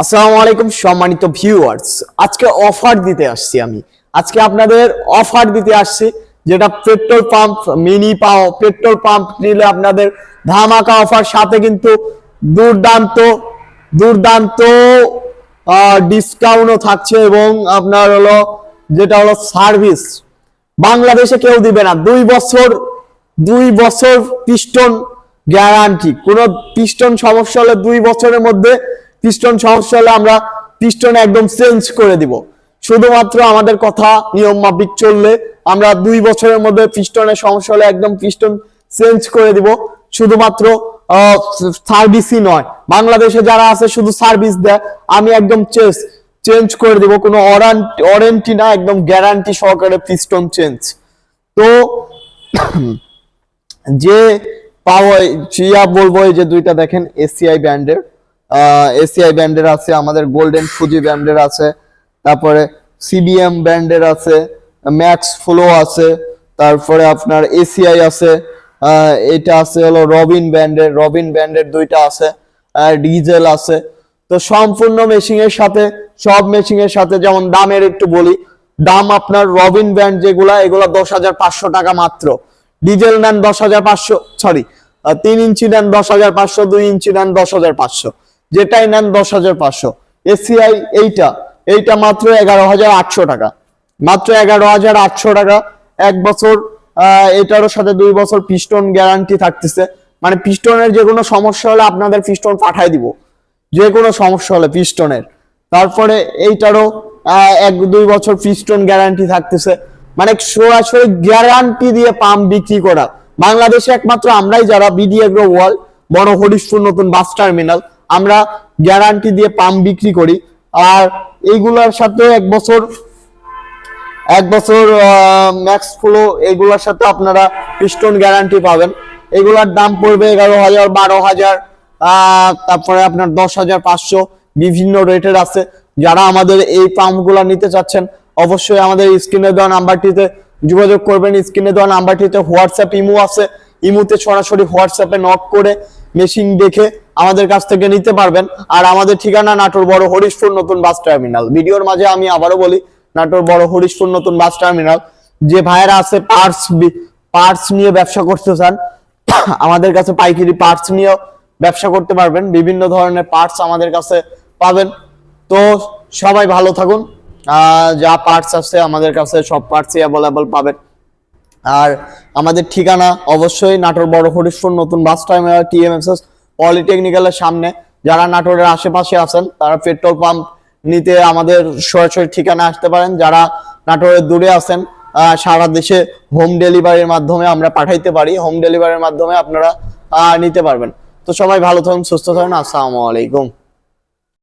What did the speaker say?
আসসালামু আলাইকুম, সম্মানিত ভিউয়ার্স আজকে অফার দিতে আসছি আমি। আজকে আপনাদের অফার দিতে আসছি, যেটা পেট্রোল পাম্প মিনি পাও পেট্রোল পাম্প নিলে আপনাদের ধামাকা অফার সাথে কিন্তু দুর্দান্ত দুর্দান্ত ডিসকাউন্টও থাকছে এবং আপনার হলো, যেটা হলো সার্ভিস বাংলাদেশে কেউ দিবে না। দুই বছর দুই বছর পিস্টন গ্যারান্টি কোনো পিস্টন সমস্যা হলে দুই বছরের মধ্যে পিস্টন সমস্যা হলে আমরা পিস্টন একদম চেঞ্জ করে দিব। শুধুমাত্র আমাদের কথা নিয়ম মাফিক চললে আমরা দুই বছরের মধ্যে পিস্টনের সমস্যা হলে একদম পিস্টন চেঞ্জ করে দিব। শুধুমাত্র সার্ভিসই নয়, বাংলাদেশে যারা আছে শুধু সার্ভিস দেয়, আমি একদম চেঞ্জ চেঞ্জ করে দিব। কোনো ওয়ারেন্টি না, একদম গ্যারান্টি সহকারে পিস্টন চেঞ্জ তো, যে পাওয়া বলব এই যে দুইটা দেখেন এসিআই ব্র্যান্ডের এসিআই ব্র্যান্ডের আছে, আমাদের গোল্ডেন ফুজি ব্র্যান্ডের আছে, তারপরে সিবিএম ব্র্যান্ডের আছে ম্যাক্স ফ্লো আছে, তারপরে আপনার এসিআই আছে এটা আছে হলো রবিন ব্র্যান্ডের রবিন ব্র্যান্ডের দুইটা আছে ডিজেল আছে। তো সম্পূর্ণ মেশিং এর সাথে, সব মেশিং এর সাথে যেমন দামের একটু বলি, দাম আপনার রবিন ব্র্যান্ড যেগুলা, এগুলা দশ হাজার পাঁচশো টাকা মাত্র। ডিজেল নেন দশ হাজার পাঁচশো সরি তিন ইঞ্চি নেন দশ হাজার পাঁচশো, দুই ইঞ্চি নেন দশ হাজার পাঁচশো। যেটাই নেন দশ হাজার পাঁচশো। এসিআই এইটা এইটা মাত্র এগারো হাজার আটশো টাকা। মাত্র এগারো হাজার আটশো টাকা, এক বছর এটারও সাথে দুই বছর পিস্টন গ্যারান্টি থাকতেছে। মানে পিস্টনের যে কোনো সমস্যা হলে আপনাদের পিস্টন পাঠাই দিব। যে কোনো সমস্যা হলে পিস্টনের। তারপরে এইটারও এক দুই বছর পিস্টন গ্যারান্টি থাকতেছে। মানে সরাসরি গ্যারান্টি দিয়ে পাম্প বিক্রি করা। বাংলাদেশে একমাত্র আমরাই যারা বিডি এগ্রো ওয়ার্ল্ড, বড় হরিশপুর নতুন বাস টার্মিনাল। আমরা গ্যারান্টি দিয়ে পাম্প বিক্রি করি। আর এইগুলোর সাথে এক বছর এক বছর ম্যাক্স ফ্লো এগুলোর সাথে আপনারা পিস্টন গ্যারান্টি পাবেন। এগুলার দাম পড়বে এগারো হাজার, বারো হাজার তারপরে আপনার দশ হাজার, পাঁচশো, বিভিন্ন রেটের আছে। যারা আমাদের এই পাম্পগুলো নিতে চাচ্ছেন, অবশ্যই আমাদের স্ক্রিনে দেওয়া নাম্বারটিতে যোগাযোগ করবেন। স্ক্রিনে দেওয়া নাম্বারটিতে হোয়াটসঅ্যাপ ইমো আছে। ইমোতে সরাসরি হোয়াটসঅ্যাপে নক করে মেশিন দেখে আমাদের কাছ থেকে নিতে পারবেন। আর আমাদের ঠিকানা নাটোর বড় হরিশপুর নতুন বাস টার্মিনাল। ভিডিওর মাঝে আমি আবারও বলি, নাটোর বড় হরিশপুর নতুন বাস টার্মিনাল। যে ভাইয়েরা আছে পার্টস পার্টস নিয়ে ব্যবসা করতে চান, আমাদের কাছে পাইকারি পার্টস নিয়েও ব্যবসা করতে পারবেন। বিভিন্ন ধরনের পার্টস আমাদের কাছে পাবেন। তো সবাই ভালো থাকুন। যা পার্টস আছে আমাদের কাছে সব পার্টসই অ্যাভেলেবল পাবেন। আর আমাদের ঠিকানা অবশ্যই নাটোর বড় হরিশপুর নতুন বাস টার্মিনাল টিএমএসএস পলিটেকনিক্যালের সামনে। যারা নাটোরের আশেপাশে আছেন, তারা পেট্রোল পাম্প নিতে আমাদের সরাসরি ঠিকানা আসতে পারেন। যারা নাটোরের দূরে আছেন সারা দেশে হোম ডেলিভারির মাধ্যমে আমরা পাঠাইতে পারি। হোম ডেলিভারির মাধ্যমে আপনারা নিতে পারবেন। তো সবাই ভালো থাকুন, সুস্থ থাকুন। আসসালামু আলাইকুম।